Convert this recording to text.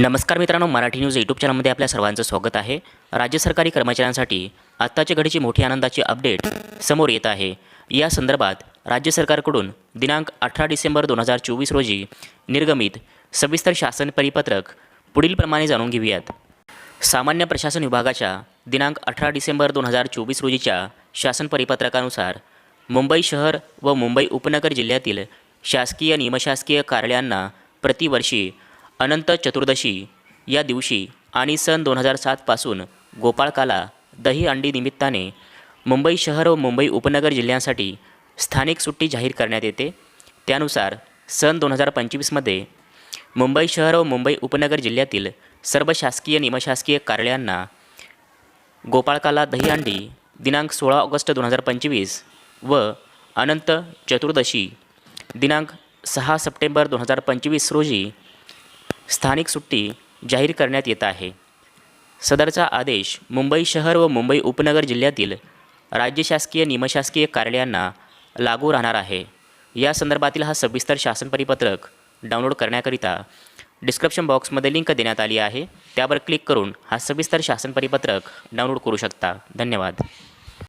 नमस्कार मित्रांनो Marathi news YouTube चॅनलमध्ये आपल्या सर्वांचं स्वागत आहे. राज्य सरकारी कर्मचाऱ्यांसाठी आत्ताच्या घडीची मोठी आनंदाची अपडेट समोर येत आहे. या संदर्भात राज्य सरकारकडून दिनांक अठरा डिसेंबर दोन हजार चोवीस रोजी निर्गमित सविस्तर शासन परिपत्रक पुढीलप्रमाणे जाणून घेऊयात. सामान्य प्रशासन विभागाच्या दिनांक अठरा डिसेंबर दोन हजार चोवीस रोजीच्या शासन परिपत्रकानुसार मुंबई शहर व मुंबई उपनगर जिल्ह्यातील शासकीय निमशासकीय कार्यालयांना प्रतिवर्षी अनंत चतुर्दशी या दिवशी आणि सन दोन हजार सातपासून गोपाळकाला दही अंडी निमित्ताने मुंबई शहर व मुंबई उपनगर जिल्ह्यांसाठी स्थानिक सुट्टी जाहीर करण्यात येते. त्यानुसार सन दोन हजार पंचवीसमध्ये मुंबई शहर व मुंबई उपनगर जिल्ह्यातील सर्व शासकीय निमशासकीय कार्यालयांना गोपाळकाला दहीहंडी दिनांक सोळा ऑगस्ट दोन हजार पंचवीस व अनंत चतुर्दशी दिनांक सहा सप्टेंबर दोन हजार पंचवीस रोजी स्थानिक सुट्टी जाहीर करण्यात येत आहे. सदरचा आदेश मुंबई शहर व मुंबई उपनगर जिल्ह्यातील राज्य शासकीय निमशासकीय कार्यालयांना लागू राहणार आहे. या संदर्भातील हा सविस्तर शासन परिपत्रक डाउनलोड करण्याकरिता डिस्क्रिप्शन बॉक्समध्ये लिंक देण्यात आली आहे. त्यावर क्लिक करून हा सविस्तर शासन परिपत्रक डाउनलोड करू शकता. धन्यवाद.